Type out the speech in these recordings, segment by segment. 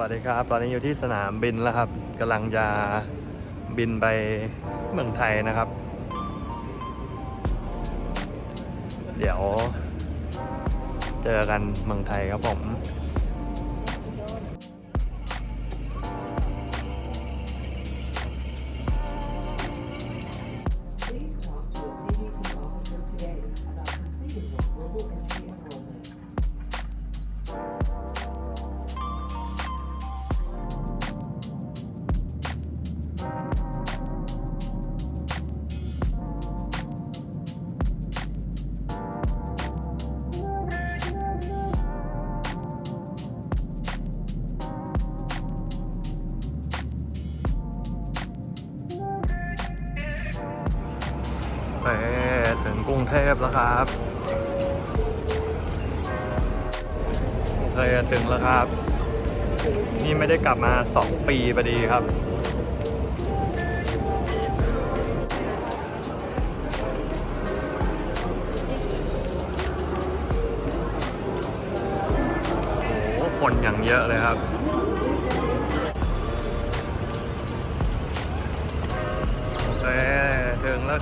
สวัสดีครับ ตอนนี้อยู่ที่สนามบินแล้วครับกำลังจะบินไปเมืองไทยนะครับ เดี๋ยว เจอกันเมืองไทยครับผม เฮ้ถึงกรุงเทพแล้วครับโอเคถึงแล้วครับ นี่ไม่ได้กลับมา 2 ปีพอดีครับโอ้คนอย่างเยอะเลยครับ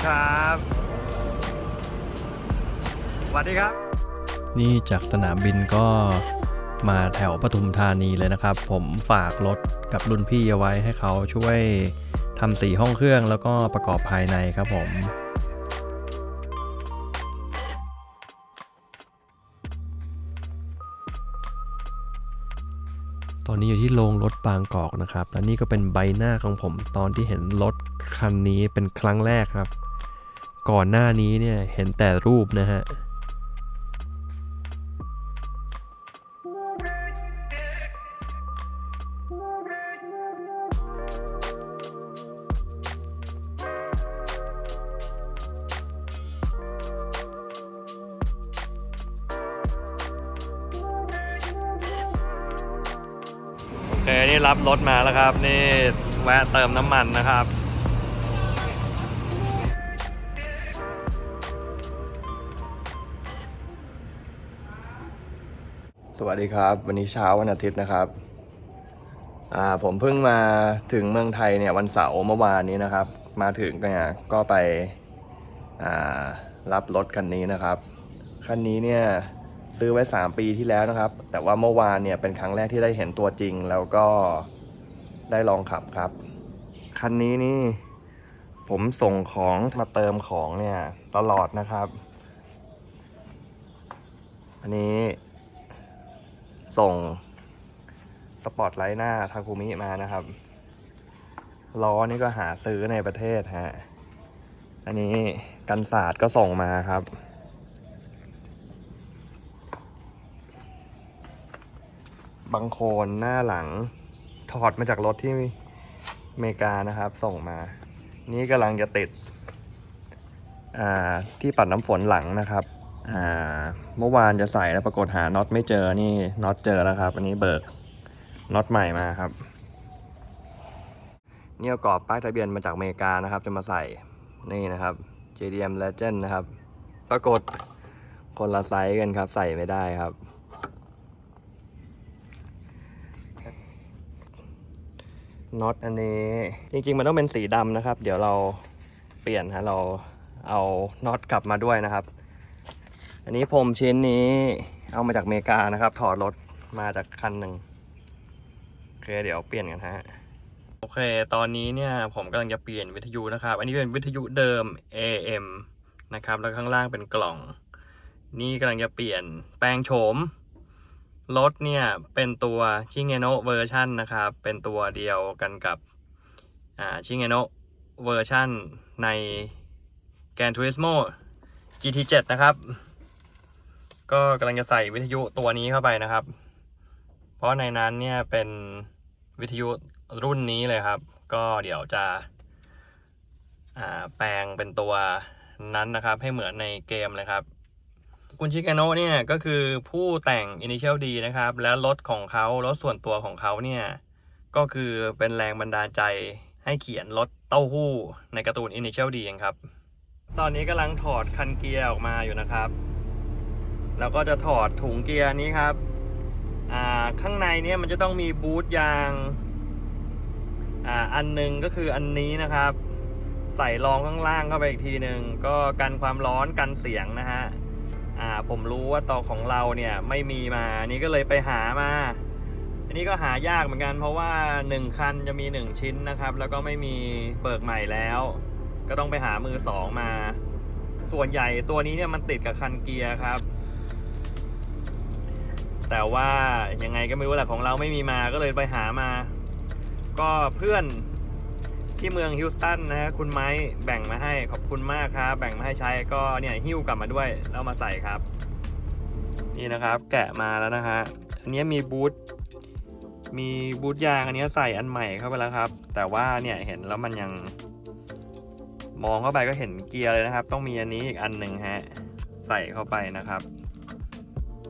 ครับสวัสดีครับ นี่จากสนามบินก็มาแถวปทุมธานีเลยนะครับ ผมฝากรถกับรุ่นพี่เอาไว้ให้เขาช่วยทำสีห้องเครื่องแล้วก็ประกอบภายในครับผมตอนนี้อยู่ที่โรงรถบางกอกนะครับ และนี่ก็เป็นใบหน้าของผมตอนที่เห็นรถคันนี้เป็นครั้งแรกครับ ก่อนหน้านี้เนี่ยเห็นแต่รูปนะฮะโอเคนี่รับรถมาแล้วครับ นี่แวะเติมน้ำมันนะครับ สวัสดีครับ วันนี้เช้าวันอาทิตย์นะครับอ่าผมเพิ่งมาถึงเมืองไทยเนี่ยวันเสาร์เมื่อวานนี้นะครับ มาถึงเนี่ยก็ไปอ่ารับรถคันนี้นะครับคันนี้เนี่ยซื้อไว้ 3 ปีที่แล้วนะครับ แต่ว่าเมื่อวานเนี่ยเป็นครั้งแรกที่ได้เห็นตัวจริง แล้วก็ได้ลองขับครับคันนี้นี่ผมส่งของมาเติมของเนี่ยตลอดนะครับ อันนี้ ส่งสปอร์ตไลท์หน้าทาคุมิมานะครับ ล้อนี่ก็หาซื้อในประเทศฮะ อันนี้กันศาสตร์ก็ส่งมาครับบางโคนหน้าหลังถอดมาจากรถที่อเมริกานะครับ ส่งมา นี่กำลังจะติดอ่าที่ปัดน้ำฝนหลังนะครับ เมื่อวานจะใส่แล้วปรากฏหาน็อตไม่เจอนี่น็อตเจอแล้วครับ อันนี้เบิกน็อตใหม่มาครับนี่เอากรอบป้ายทะเบียนมาจากอเมริกานะครับ จะมาใส่นี่นะครับ JDM Legend นะครับ ปรากฏคนละไซส์กันครับ ใส่ไม่ได้ครับ น็อตอันนี้จริงๆ มันต้องเป็นสีดำนะครับ เดี๋ยวเราเปลี่ยนฮะเราเอาน็อตกลับมาด้วยนะครับ อันนี้ผมชิ้นนี้เอามาจากอเมริกานะครับ ถอดรถมาจากคันหนึ่งโอเคเดี๋ยวเปลี่ยนกันฮะโอเค ตอนนี้เนี่ยผมกำลังจะเปลี่ยนวิทยุนะครับ อันนี้เป็นวิทยุเดิม AM นะครับ แล้วข้างล่างเป็นกล่อง นี่กำลังจะเปลี่ยนแปลงโฉมรถเนี่ยเป็นตัวชิเงโนเวอร์ชันนะครับ เป็นตัวเดียวกันกับอ่าชิเงโนเวอร์ชันใน Gran Turismo GT7 นะครับ ก็กำลังจะใส่วิทยุตัวนี้เข้าไปนะครับ เพราะในนั้นเนี่ยเป็นวิทยุรุ่นนี้เลยครับ ก็เดี๋ยวจะแปลงเป็นตัวนั้นนะครับ ให้เหมือนในเกมเลยครับ คุณชิคาโนเนี่ยก็คือผู้แต่ง Initial D นะครับ แล้วรถของเขารถส่วนตัวของเขาเนี่ย ก็คือเป็นแรงบันดาลใจให้เขียนรถเต้าหู้ในการ์ตูน Initial D เองครับ ตอนนี้กำลังถอดคันเกียร์ออกมาอยู่นะครับ แล้วก็จะถอดถุงเกียร์นี้ครับ อ่า ข้างในเนี่ยมันจะต้องมีบูทยาง อ่า อันหนึ่งก็คืออันนี้นะครับ ใส่รองข้างล่างเข้าไปอีกทีหนึ่งก็กันความร้อนกันเสียงนะฮะ อ่า ผมรู้ว่าต่อของเราเนี่ยไม่มีมานนี้ก็เลยไปหามา อันนี้ก็หายากเหมือนกัน เพราะว่า 1 คันจะมี 1 ชิ้นนะครับ แล้วก็ไม่มีเบิกใหม่แล้ว ก็ต้องไปหามือสองมา ส่วนใหญ่ตัวนี้เนี่ยมันติดกับคันเกียร์ครับ แต่ว่ายังไงก็ไม่รู้แหละของเราไม่มีมาก็เลยไปหามา ก็เพื่อนที่เมืองฮิวสตันนะคุณไม้แบ่งมาให้ขอบคุณมากครับ แบ่งมาให้ใช้ก็เนี่ยหิ้วกลับมาด้วยแล้วมาใส่ครับ นี่นะครับแกะมาแล้วนะฮะอันนี้มีบูทมีบูทยางอันนี้ใส่อันใหม่เข้าไปแล้วครับ แต่ว่าเนี่ยเห็นแล้วมันยัง มองเข้าไปก็เห็นเกียร์เลยนะครับ ต้องมีอันนี้อีกอันหนึ่งฮะใส่เข้าไปนะครับ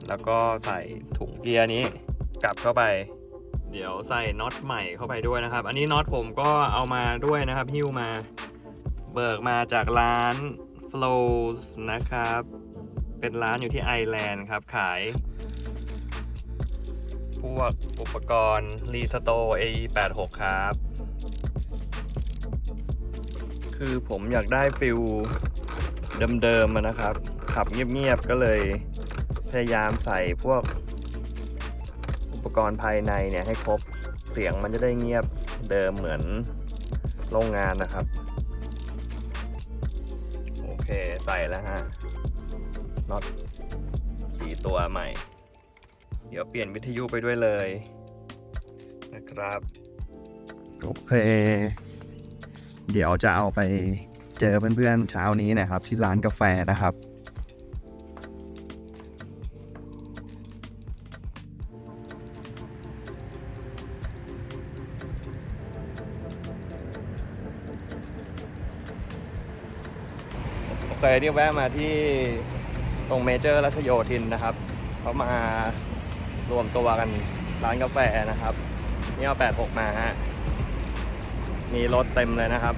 แล้วก็ใส่ถุงเกียร์นี้กลับเข้าไป เดี๋ยวใส่น็อตใหม่เข้าไปด้วยนะครับ อันนี้น็อตผมก็เอามาด้วยนะครับหิ้วมาเบิกมาจากร้าน Flows นะครับ เป็นร้านอยู่ที่ไอร์แลนด์ครับ ขาย พวกอุปกรณ์รีสโต AE86 ครับ คือผมอยากได้ฟิลเดิมๆนะครับ ขับเงียบๆก็เลย พยายามใส่พวก อุปกรณ์ภายในเนี่ยให้ครบเสียงมันจะได้เงียบเดิมเหมือนโรงงานนะครับ โอเคใส่แล้วฮะน็อตสีตัวใหม่ เดี๋ยวเปลี่ยนวิทยุไปด้วยเลย นะครับ โอเค เดี๋ยวจะเอาไปเจอเพื่อนๆเช้านี้นะครับ ที่ร้านกาแฟนะครับ เคเรียกแวะมาที่ตรงเมเจอร์รัชโยธินนะครับเขามารวมตัวกันร้านกาแฟนะครับ นี่เอา86มาฮะมีรถเต็มเลยนะครับ